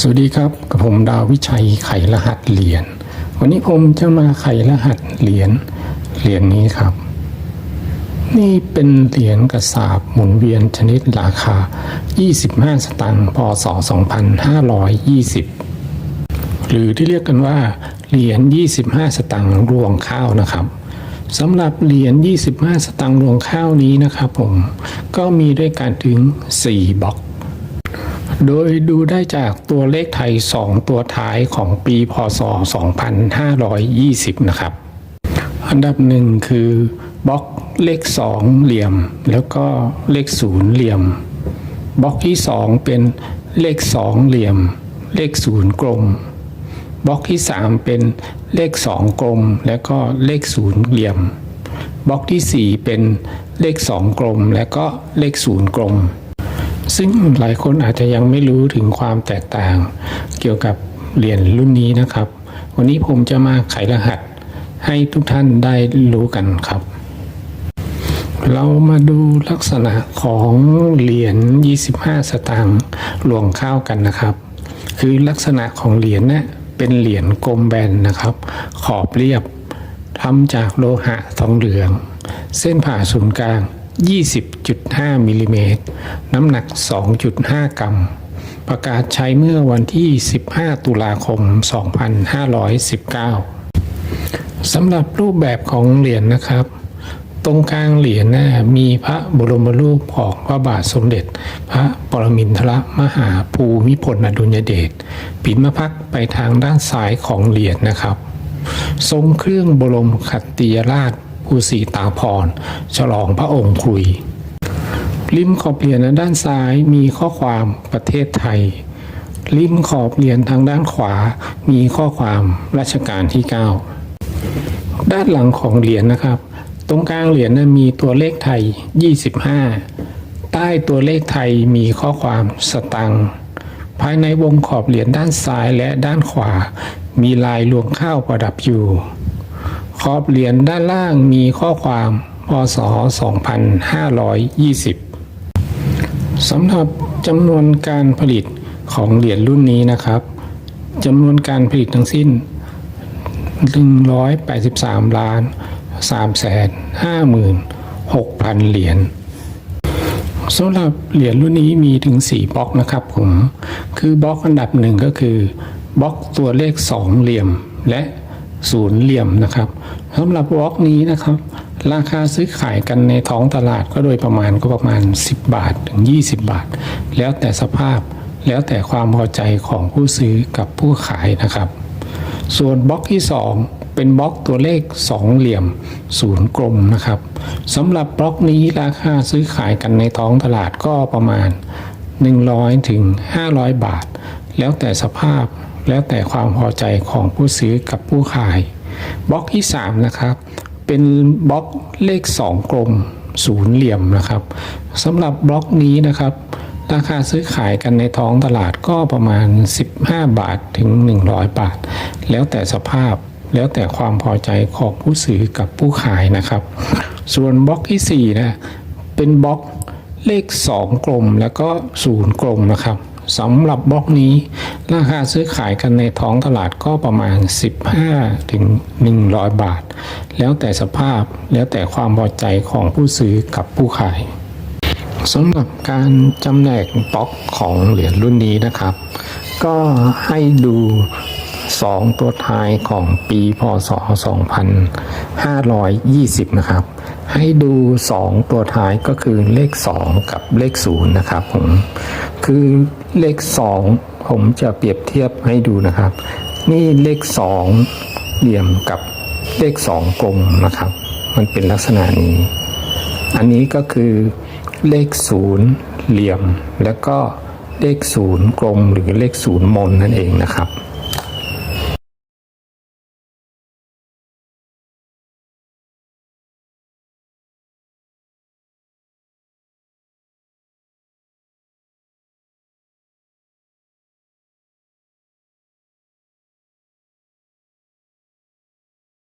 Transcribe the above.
สวัสดีครับกับผมดาววิชัยไขรหัสเหรียญวันนี้ผมจะมาไขรหัสเหรียญเหรียญนี้ครับ นี่เป็นเหรียญกระสาบหมุนเวียนชนิดราคา 25 สตางค์พศ 2520 หรือที่เรียกกันว่าเหรียญ 25 สตางค์รวงข้าวนะครับสำหรับเหรียญ 25 สตางค์รวงข้าวนี้นะครับผมก็มีด้วยกันถึง 4บล็อก โดยดูได้จากตัวเลขไทย 2 ตัวท้ายของปีพศ 2520 นะครับ อันดับหนึ่งคือบล็อกเลข 2 เหลี่ยม แล้วก็เลข 0 เหลี่ยม บล็อกที่ 2 เป็นเลข 2 เหลี่ยม เลข 0 กลม บล็อกที่ 3 เป็นเลข 2 กลม แล้วก็เลข 0 เหลี่ยม บล็อกที่ 4 เป็นเลข 2 กลม แล้วก็เลข 0 กลม ซึ่งหลายคนอาจจะยังไม่รู้ถึงความแตกต่าง เกี่ยวกับเหรียญรุ่นนี้นะครับ วันนี้ผมจะมาไขรหัสให้ทุกท่านได้รู้กันครับ เรามาดูลักษณะของเหรียญ 25 สตางค์หลวงข้าวกันนะครับ คือลักษณะของเหรียญเนี่ยเป็นเหรียญกลมแบนนะครับ ขอบเรียบทำจากโลหะทองเหลือง เส้นผ่าศูนย์กลาง 20.5มิลลิเมตรน้ำหนัก 2.5 กรัม ประกาศใช้เมื่อวันที่ 15 ตุลาคม 2519 สำหรับรูปแบบของเหรียญนะครับ ตรงกลางเหรียญนะมีพระบรมรูปของพระบาทสมเด็จ พระปรมินทรมหาภูมิพลอดุลยเดชปินมพักไปทางด้านซ้ายของเหรียญนะครับ ทรงเครื่องบรมขัตติยราช ภูสีตาพร ฉลองพระองค์คุย ริมขอบเหรียญด้านซ้ายมีข้อความประเทศไทย ริมขอบเหรียญทางด้านขวามีข้อความรัชกาลที่ 9 ด้านหลังของเหรียญนะครับ ตรงกลางเหรียญนะมีตัวเลขไทย 25 ใต้ตัวเลขไทยมีข้อความสตังค์ภายในวงขอบเหรียญด้านซ้ายและด้านขวา มีลายลวงข้าวประดับอยู่ ขอบเหรียญด้านล่างมีข้อความพศ 2520 สำหรับจำนวนการผลิตของเหรียญรุ่นนี้นะครับจำนวนการผลิตทั้งสิ้น 183 ล้าน3แสน56,000เหรียญสำหรับเหรียญรุ่นนี้มีถึง 4บล็อกนะครับผม คือบล็อกอันดับหนึ่งก็คือบล็อกตัวเลข2เหลี่ยมและ ศูนย์เหลี่ยมนะครับสำหรับบล็อกนี้นะครับ ราคาซื้อขายกันในท้องตลาดก็โดยประมาณก็ประมาณ 10 บาทถึง 20 บาท แล้วแต่สภาพแล้วแต่ความพอใจของผู้ซื้อกับผู้ขายนะครับ ส่วนบล็อกที่ 2 เป็นบล็อกตัวเลข 2 เหลี่ยมศูนย์กลมนะครับสำหรับบล็อกนี้ราคาซื้อขายกันในท้องตลาดก็ประมาณ 100ถึง500 บาท แล้วแต่สภาพ แล้วแต่ความพอใจของผู้ซื้อกับผู้ขาย บล็อกที่ 3 นะครับ เป็นบล็อกเลข 2 กลมศูนย์เหลี่ยมนะครับสำหรับบล็อกนี้นะครับ ราคาซื้อขายกันในท้องตลาดก็ประมาณ 15 บาทถึง 100 บาท แล้วแต่สภาพแล้วแต่ความพอใจของผู้ซื้อกับผู้ขายนะครับ ส่วนบล็อกที่4นะเป็นบล็อกเลข 2 กลมแล้วก็ศูนย์กลมนะครับ สำหรับบล็อกนี้ ราคาซื้อขายกันในท้องตลาดก็ประมาณ 15 ถึง 100 บาท แล้วแต่สภาพแล้วแต่ความพอใจของผู้ซื้อกับผู้ขายสำหรับการจำแนกบล็อกของเหรียญรุ่นนี้นะครับ ก็ให้ดู 2ตัวท้ายของปีพศ 2520 นะครับ ให้ดู 2 ตัวท้ายก็คือเลข 2 กับเลข 0 นะครับผมคือเลข 2 ผมจะเปรียบเทียบให้ดูนะครับ นี่เลข 2 เหลี่ยมกับเลข 2 กลมนะครับ มันเป็นลักษณะนี้ อันนี้ก็คือเลขศูนย์เหลี่ยม แล้วก็เลขศูนย์กลมหรือเลขศูนย์มนนั่นเองนะครับ